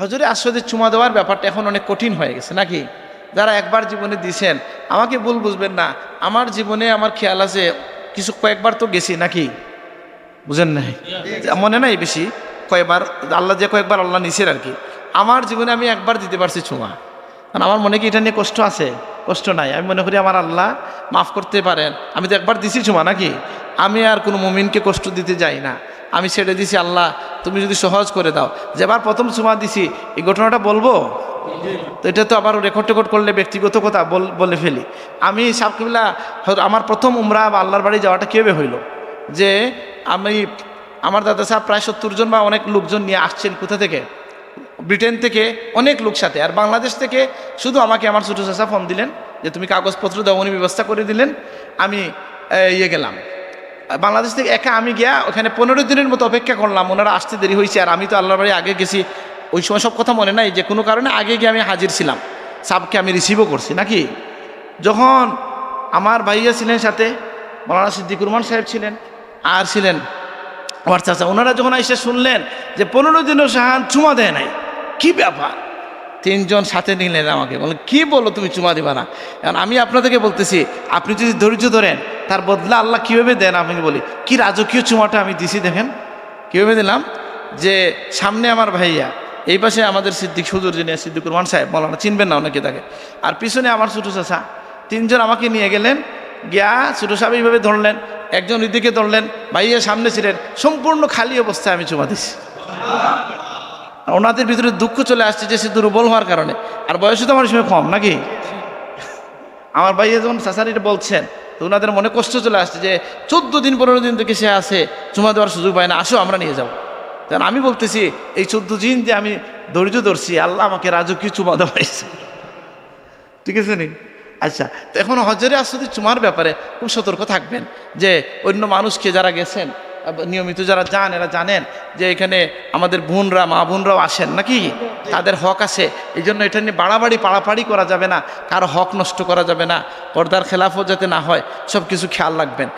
হজরে আসলে চুমা দেওয়ার ব্যাপারটা এখন অনেক কঠিন হয়ে গেছে, নাকি? যারা একবার জীবনে দিছেন, আমাকে ভুল বুঝবেন না। আমার জীবনে আমার খেয়াল আছে, কিছু কয়েকবার তো গেছি, নাকি? বুঝেন নাই? মনে নাই বেশি? কয়েকবার আল্লাহ যে কয়েকবার আল্লাহ নিছেন আর কি। আমার জীবনে আমি একবার দিতে পারছি চুমা। কারণ আমার মনে কি এটা নিয়ে কষ্ট আছে? কষ্ট নাই। আমি মনে করি আমার আল্লাহ মাফ করতে পারেন। আমি তো একবার দিছি চুমা, নাকি? আমি আর কোনো মুমিনকে কষ্ট দিতে যাই না। আমি ছেড়ে দিছি আল্লাহ তুমি যদি সহজ করে দাও। যেবার প্রথম চুমা দিছি, এই ঘটনাটা বলব? তো এটা তো আবার রেকর্ড টেকর্ড করলে ব্যক্তিগত কথা, বল- ফেলি। আমি সাবকিবিল্লা আমার প্রথম উমরা বা আল্লাহর বাড়ি যাওয়াটা কীভাবে হইল? যে আমি, আমার দাদা সাহেব প্রায় সত্তর জন বা অনেক লোকজন নিয়ে আসছেন কোথা থেকে? ব্রিটেন থেকে অনেক লোক সাথে। আর বাংলাদেশ থেকে শুধু আমাকে, আমার ছোটো চাষা ফোন দিলেন যে, তুমি কাগজপত্র দাও। উনি ব্যবস্থা করে দিলেন। আমি ইয়ে গেলাম। বাংলাদেশ থেকে একা আমি গিয়া ওখানে পনেরো দিনের মতো অপেক্ষা করলাম। ওনারা আসতে দেরি হয়েছে আর আমি তো আল্লাহর বাড়ি আগে গেছি। ওই সময় সব কথা মনে নাই যে কোনো কারণে আগে গিয়ে আমি হাজির ছিলাম। সাবকে আমি রিসিভও করছি নাকি? যখন আমার ভাইয়া ছিলেন সাথে, মৌলানা সিদ্দিকুর রহমান সাহেব ছিলেন, আর ছিলেন আমার চাচা, ওনারা যখন এসে শুনলেন যে পনেরো দিনও সাহান চুমা দেয় নাই, কি ব্যাপার? তিনজন সাথে নিলেন আমাকে। বলে কি বলো তুমি চুমা দিবা না? কারণ আমি আপনাদেরকে বলতেছি, আপনি যদি ধৈর্য ধরেন তার বদলা আল্লাহ কীভাবে দেন আমি বলি। কি রাজকীয় চুমাটা আমি দিছি দেখেন। কীভাবে দিলাম? যে সামনে আমার ভাইয়া, এই পাশে আমাদের সিদ্দিক সুজুর যিনি সিদ্দিকুর রহমান সাহেব, মৌলানা চিনবেন না অনেকে তাকে। আর পিছনে আমার ছোটো চাচা, তিনজন আমাকে নিয়ে গেলেন, গিয়া ছোটো সাহেব এইভাবে ধরলেন, একজন ওইদিকে ধরলেন, ভাইয়া সামনে ছিলেন, সম্পূর্ণ খালি অবস্থায় আমি চুমা দিছি। ওনাদের ভিতরে দুঃখ চলে আসছে যে সে দুর্বল হওয়ার কারণে। আর বয়সও তো আমার সময় কম নাকি? আমার ভাইয়া যখন সাসারিটা বলছেন তো ওনাদের মনে কষ্ট চলে আসছে যে চোদ্দ দিন, পনেরো দিন থেকে সে আসে চুমা দেওয়ার সুযোগ পায় না, আসো, আমরা নিয়ে যাব। কারণ আমি বলতেছি, এই চোদ্দ দিন যে আমি ধৈর্য ধরছি, আল্লাহ আমাকে রাজকীয় চুমা দেওয়াইছে। ঠিক আছে নি? আচ্ছা তো এখন হজরে আসতে চুমার ব্যাপারে খুব সতর্ক থাকবেন যে অন্য মানুষকে যারা গেছেন, নিয়মিত যারা যান, এরা জানেন যে এখানে আমাদের বোনরা, মা বোনরাও আসেন নাকি? তাদের হক আছে এই জন্য এটা নিয়ে বাড়াবাড়ি, পাড়াপাড়ি করা যাবে না, কারও হক নষ্ট করা যাবে না, পর্দার খেলাফও যাতে না হয় সব কিছু খেয়াল রাখবেন।